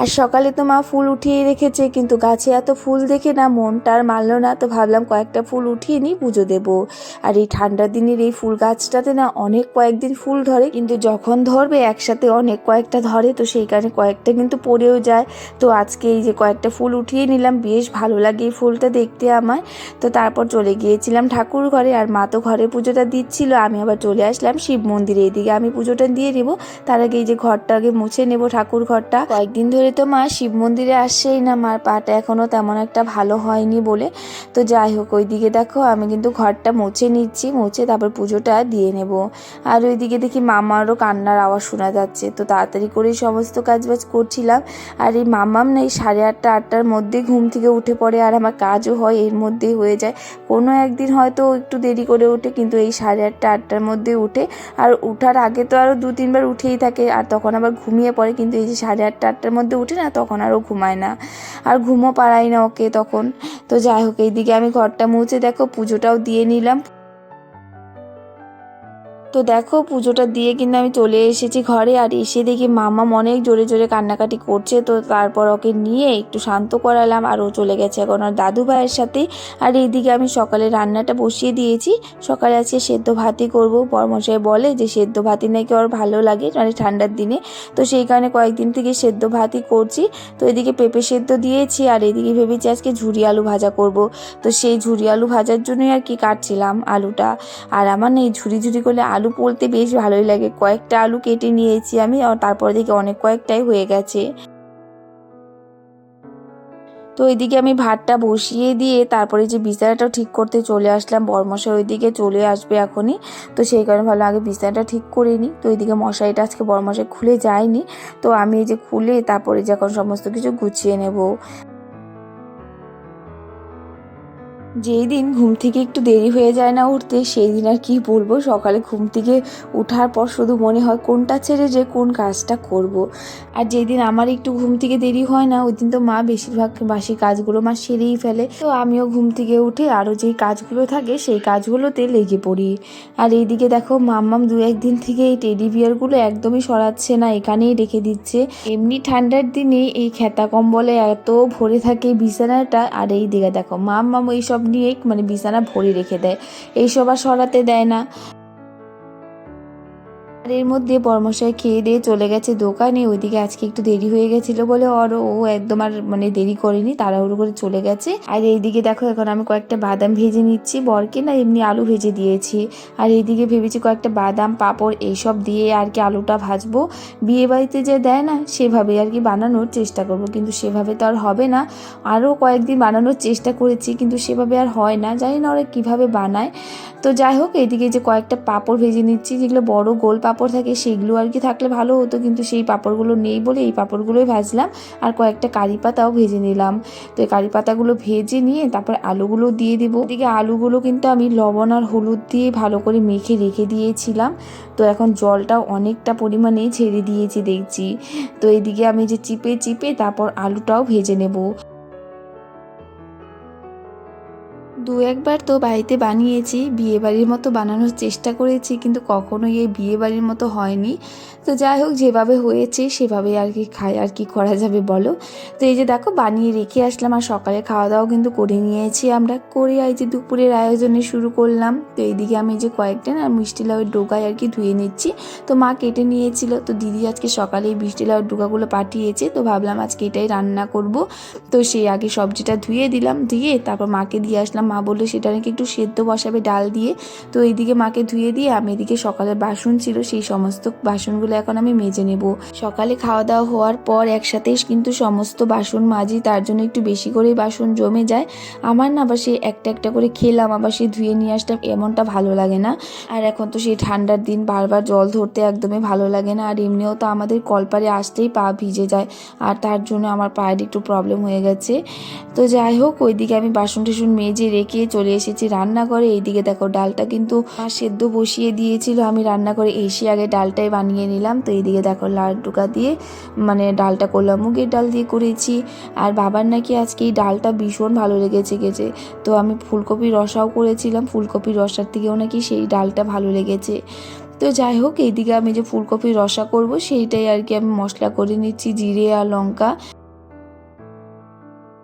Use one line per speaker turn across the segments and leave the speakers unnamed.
আর সকালে তো মা ফুল উঠিয়ে রেখেছে, কিন্তু গাছে এত ফুল দেখে না মনটা আর মানলো না, তো ভাবলাম কয়েকটা ফুল উঠিয়ে নিই, পুজো দেবো। আর এই ঠান্ডার দিনের এই ফুল গাছটাতে না অনেক কয়েকদিন ফুল ধরে, কিন্তু যখন ধরবে একসাথে অনেক কয়েকটা ধরে, তো সেই কারণে কয়েকটা কিন্তু পড়েও যায়। তো আজকে এই যে কয়েকটা ফুল উঠিয়ে নিলাম, বেশ ভালো লাগে এই ফুলটা দেখতে আমার। তো তারপর চলে গিয়েছিলাম ঠাকুর ঘরে, আর মা তো ঘরে পুজোটা দিচ্ছিল, আমি আবার চলে আসলাম শিব মন্দিরে। এদিকে আমি পুজোটা দিয়ে নেব, তার আগে এই যে ঘরটা আগে মুছে নেব ঠাকুর ঘরটা। কয়েকদিন ধরে তো মা, শিব মন্দিরে আসছেই না মার পাটা এখনও তেমন একটা ভালো হয়নি বলে। তো যাই হোক, ওইদিকে দেখো আমি কিন্তু ঘরটা মুছে নিচ্ছি, মুছে তারপর পুজোটা দিয়ে নেব। আর ওইদিকে দেখি মামারও কান্নার আওয়াজ শোনা যাচ্ছে। তো তাড়াতাড়ি করেই সমস্ত কাজবাজ করছিলাম। আর এই মামাম না, এই সাড়ে আটটা, আটটার মধ্যে ঘুম থেকে উঠে পড়ে। আর আমার কাজও হয়, এর মধ্যেই হয়ে যায়। কোনো একদিন হয়তো একটু দেরি করে ওঠে কিন্তু এই সাড়ে আটটা, আটটার মধ্যে উঠে। আর উঠার আগে তো আরও দু তিনবার উঠেই থাকে। আর তখন আবার ঘুমিয়ে পড়ে, কিন্তু এই যে সাড়ে আটটা, আটটার মধ্যে উঠে না তখন আরও ঘুমায় না। আর ঘুমও পাড়াই না ওকে তখন। তো যাই হোক, এইদিকে আমি ঘরটা মুছে দেখো, পুজোটাও দিয়ে নিলাম। তো দেখো, পুজোটা দিয়ে কিন্তু আমি চলে এসেছি ঘরে আর এসে দেখি মামা অনেক জোরে জোরে কান্নাকাটি করছে। তো তারপর ওকে নিয়ে একটু শান্ত করালাম আর ও চলে গেছে এখন ওর দাদু ভাইয়ের সাথে। আর এইদিকে আমি সকালে রান্নাটা বসিয়ে দিয়েছি। সকালে আজকে সেদ্ধ ভাতই করব। পরমশাই বলে যে সেদ্ধ ভাতই নাকি ওর ভালো লাগে মানে ঠান্ডার দিনে। তো সেই কারণে কয়েকদিন থেকে সেদ্ধ ভাতই করছি। তো এদিকে পেঁপে সেদ্ধ দিয়েছি আর এদিকে ভেবেছি আজকে ঝুরি আলু ভাজা করব। তো সেই ঝুরি আলু ভাজার জন্যই আর কি কাটছিলাম আলুটা। আর আমার না এই ঝুরি ঝুরি করলে আলু পোলতে বেশ ভালোই লাগে। কয়েকটা আলু কেটে নিয়েছি আমি, আর তারপর দেখি অনেক কয়েকটাই হয়ে গেছে। তো ওইদিকে আমি ভাতটা বসিয়ে দিয়ে তারপরে যে বিছানাটাও ঠিক করতে চলে আসলাম, বরমশাই ওইদিকে চলে আসবে এখনই। তো সেই কারণে ভালো আগে বিছানাটা ঠিক করে নিই। তো ওইদিকে মশারিটা আজকে বরমশাই খুলে যায়নি। তো আমি এই যে খুলে তারপরে যে এখন সমস্ত কিছু গুছিয়ে নেব। যেই দিন ঘুম থেকে একটু দেরি হয়ে যায় না উঠতে, সেই দিন আর কি বলব? সকালে ঘুম থেকে ওঠার পর শুধু মনে হয় কোনটা ছেড়ে যে কোন কাজটা করব। আর যেই দিন আমার একটু ঘুম থেকে দেরি হয় না, ওই দিন তো মা বেশিরভাগ বাসি কাজগুলো মা সেরেই ফেলে। তো আমিও ঘুম থেকে উঠে আরও যেই কাজগুলো থাকে, সেই কাজগুলোতে লেগে পড়ি। আর এইদিকে দেখো, মাম্মাম দু একদিন থেকে এই টেডি বিয়ারগুলো একদমই সরাচ্ছে না, এখানেই রেখে দিচ্ছে। এমনি ঠান্ডার দিনে এই খেতা কম্বলে এত ভরে থাকে বিছানাটা, আর এই দিকে দেখো, মাম্মাম এইসব নিয়ে মানে বিছানা ভরি রেখে দেয়। এইসব আর সরাতে দেয় না। এর মধ্যে বর্মশাই খেয়ে দিয়ে চলে গেছে দোকানে, ওইদিকে আজকে একটু দেরি হয়ে গেছিল বলে ওর, ও একদম আর মানে দেরি করেনি, তাড়াহুড়ো করে চলে গেছে। আর এইদিকে দেখো এখন আমি কয়েকটা বাদাম ভেজে নিচ্ছি, বরকে না এমনি আলু ভেজে দিয়েছি। আর এইদিকে ভেবেছি কয়েকটা বাদাম, পাঁপড় এইসব দিয়ে আর কি আলুটা ভাজবো। বিয়ে বাড়িতে যে দেয় না, সেভাবে আর কি বানানোর চেষ্টা করব, কিন্তু সেভাবে তো আর হবে না। আরও কয়েকদিন বানানোর চেষ্টা করেছি, কিন্তু সেভাবে আর হয় না, জানি না ওরা কীভাবে বানায়। তো যাই হোক, এইদিকে যে কয়েকটা পাঁপড় ভেজে নিচ্ছি, যেগুলো বড় গোল পাঁপড় থাকে সেগুলো আর কি থাকলে ভালো হতো, কিন্তু সেই পাঁপড়গুলো নেই বলে এই পাঁপড়গুলোই ভাজলাম। আর কয়েকটা কারি পাতাও ভেজে নিলাম। তো এই কারি পাতাগুলো ভেজে নিয়ে তারপর আলুগুলো দিয়ে দিব। এদিকে আলুগুলো কিন্তু আমি লবণ আর হলুদ দিয়ে ভালো করে মেখে রেখে দিয়েছিলাম। তো এখন জলটাও অনেকটা পরিমাণে ছেড়ে দিয়েছি দেখছি। তো এদিকে আমি যে চিপে চিপে তারপর আলুটাও ভেজে নেব। দু একবার তো বাড়িতে বানিয়েছি বিয়ে বাড়ির মতো বানানোর চেষ্টা করেছি, কিন্তু কখনোই এই বিয়ে বাড়ির মতো হয়নি। তো যাই হোক, যেভাবে হয়েছে সেভাবে আর কি খাই, আর কি করা যাবে বলো? তো এই যে দেখো, বানিয়ে রেখে আসলাম আর সকালে খাওয়া দাওয়া কিন্তু করে নিয়েছি আমরা। করে এই যে দুপুরের আয়োজনে শুরু করলাম। তো এইদিকে আমি যে কয়েকটা না মিষ্টি লাউয়ের ডোকায় আর কি ধুয়ে নিচ্ছি। তো মা কেটে নিয়েছিল, তো দিদি আজকে সকালে এই মিষ্টি লাউয়ের ডোকাগুলো পাঠিয়েছে, তো ভাবলাম আজকে এটাই রান্না করব। তো সেই আগে সবজিটা ধুয়ে দিলাম, ধুয়ে তারপর মাকে দিয়ে আসলাম মা বলল, সেটা নাকি একটু সেদ্ধ বসাবে ডাল দিয়ে। তো এইদিকে মাকে ধুয়ে দিয়ে আমি এদিকে সকালের বাসন ছিল, সেই সমস্ত বাসনগুলো এখন আমি মেজে নেব। সকালে খাওয়া দাওয়া হওয়ার পর একসাথে কিন্তু সমস্ত বাসন মাজি, তার জন্য একটু বেশি করেই বাসন জমে যায়। আমার না আবার সেই একটা একটা করে খেলাম, আবার সেই ধুয়ে নিয়ে আসলাম এমনটা ভালো লাগে না। আর এখন তো সেই ঠান্ডার দিন, বারবার জল ধরতে একদমই ভালো লাগে না। আর এমনিও তো আমাদের কলপারে আসতেই পা ভিজে যায়, আর তার জন্য আমার পায়ের একটু প্রবলেম হয়ে গেছে। তো যাই হোক, ওইদিকে আমি বাসন টাসন মেজে রেখে চলে এসেছি রান্নাঘরে। এইদিকে দেখো, ডালটা কিন্তু সেদ্ধ বসিয়ে দিয়েছিল। আমি রান্না করে এসে আগে ডালটাই বানিয়ে নিলাম। তো এইদিকে দেখো লাড্ডুকা দিয়ে মানে ডালটা করলাম, মুগের ডাল দিয়ে করেছি। আর বাবার নাকি আজকে এই ডালটা ভীষণ ভালো লেগেছে গেছে তো আমি ফুলকপির রসাও করেছিলাম। ফুলকপির রসার থেকেও নাকি সেই ডালটা ভালো লেগেছে। তো যাই হোক, এইদিকে আমি যে ফুলকপির রসা করব, সেইটাই আর কি আমি মশলা করে নিচ্ছি, জিরে আর লঙ্কা।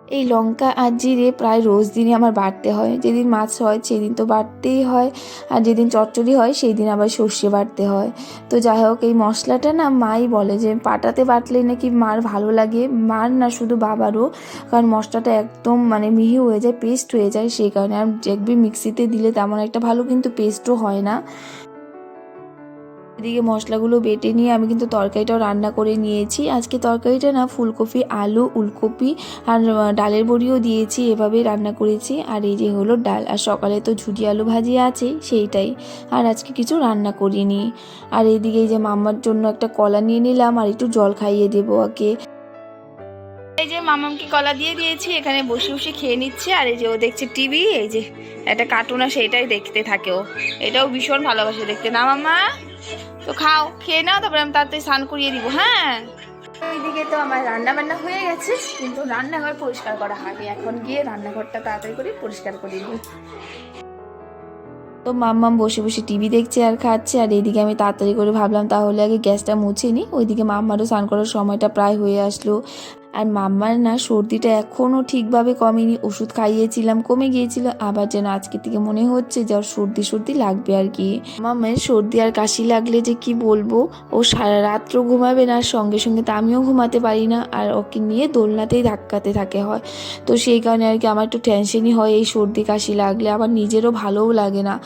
এই লঙ্কা আর জিরে প্রায় রোজ দিনই আমার বাড়তে হয়। যেদিন মাছ হয়, সেদিন তো বাড়তেই হয়। আর যেদিন চচ্চড়ি হয় সেই দিন আবার সর্ষে বাড়তে হয়। তো যাই হোক, এই মশলাটা না মাই বলে যে পাটাতে বাটলে নাকি মার ভালো লাগে। মার না শুধু বাবারও, কারণ মশলাটা একদম মানে মিহি হয়ে যায় পেস্ট হয়ে যায়। সেই কারণে আর দেখবি মিক্সিতে দিলে তেমন একটা ভালো কিন্তু পেস্টও হয় না। এদিকে মশলাগুলো বেটে নিয়ে আমি কিন্তু তরকারিটাও রান্না করে নিয়েছি। আজকে তরকারিটা না ফুলকপি, আলু, উলকপি আর ডালের বড়িও দিয়েছি, এভাবেই রান্না করেছি। আর এই যে হলো ডাল, আর সকালে তো ঝুটি আলু ভাজি আছে, সেইটাই। আর আজকে কিছু রান্না করিনি। আর এইদিকে এই যে মাম্মার জন্য একটা কলা নিয়ে নিলাম, আর একটু জল খাইয়ে দেবো ওকে। এই যে মামামকে কলা দিয়ে দিয়েছি, এখানে বসে বসে খেয়ে নিচ্ছে, আর এই যে ও দেখছে টিভি, এই যে একটা কার্টুন আর সেইটাই দেখতে থাকে ও। এটাও ভীষণ ভালোবাসে দেখতে, না মামা তো খাও খেয়ে নাও তারপরে আমি তাড়াতাড়ি স্নান করিয়ে দিব হ্যাঁ? ওইদিকে তো আমার রান্না বান্না হয়ে গেছে কিন্তু রান্নাঘর পরিষ্কার করা হয়নি। এখন গিয়ে রান্নাঘরটা তাড়াতাড়ি করে পরিষ্কার করে নিই তো মাম্মাম বসে বসে টিভি দেখছে আর খাচ্ছে আর এইদিকে আমি তাড়াতাড়ি করে ভাবলাম তাহলে আগে গ্যাসটা মুছে নিই। ওইদিকে মাম্মারও স্নান করার সময়টা প্রায় হয়ে আসলো। আর মাম্মার না সর্দিটা এখনও ঠিকভাবে কমেনি। ওষুধ খাইয়েছিলাম, কমে গিয়েছিল। আবার যেন আজকে থেকে মনে হচ্ছে যে ওর সর্দি সর্দি লাগবে আর কি। মাম্মার সর্দি আর কাশি লাগলে যে কি বলব? ও সারা রাত্র ঘুমাবে না, আর সঙ্গে সঙ্গে তো আমিও ঘুমাতে পারি না। আর ওকে নিয়ে দোলনাতেই ধাক্কাতে থাকে হয়। তো সেই কারণে আর কি আমার একটু টেনশনই হয় এই সর্দি কাশি লাগলে। আবার নিজেরও ভালোও লাগে না।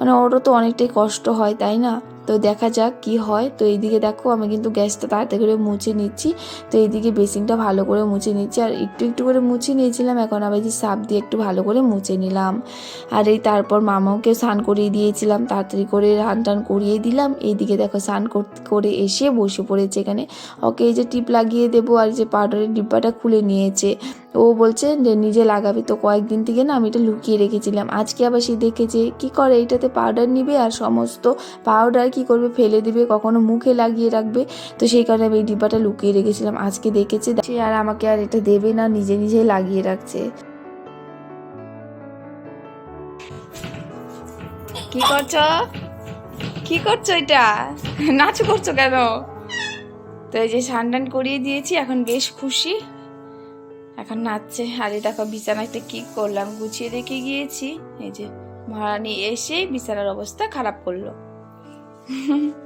মানে ওরও তো অনেকটাই কষ্ট হয়, তাই না? তো দেখা যাক কি হয়। তো এইদিকে দেখো আমি কিন্তু গ্যাসটা তাড়াতাড়ি করে মুছে নিচ্ছি। তো এইদিকে বেসিনটা ভালো করে মুছে নিচ্ছি। আর একটু একটু করে মুছে নিয়েছিলাম, এখন আবার যে সাপ দিয়ে একটু ভালো করে মুছে নিলাম। আর এই তারপর মামাকে স্নান করিয়ে দিয়েছিলাম, তাড়াতাড়ি করে রান টান করিয়ে দিলাম। এইদিকে দেখো স্নান কর- এসে বসে পড়েছে এখানে। ওকে এই যে টিপ লাগিয়ে দেবো, আর যে পাউডারের ডিব্বাটা খুলে নিয়েছে। ও বলছে যে, নিজে লাগাবে তো কয়েকদিন থেকে না আমি এটা লুকিয়ে রেখেছিলাম। আজকে আবার সে দেখেছে, কি করে? এইটাতে পাউডার নিবে আর সমস্ত পাউডার কি করবে? ফেলে দিবে, কখনো মুখে লাগিয়ে রাখবে। তো সেই কারণে আমি এই ডিব্বাটা লুকিয়ে রেখেছিলাম। আজকে দেখেছে সে আর আমাকে আর এটা দেবে না, নিজে নিজে লাগিয়ে রাখছে। কি করছ? কি করছ এটা? নাচ করছ কেন? তো এই যে সানডান করিয়ে দিয়েছি, এখন বেশ খুশি। এখন নাচছে। আর দেখো বিছানাটা কি করলাম? গুছিয়ে রেখে গিয়েছি। এই যে মহারানী এসে বিছানার অবস্থা খারাপ করল। 嗯 哼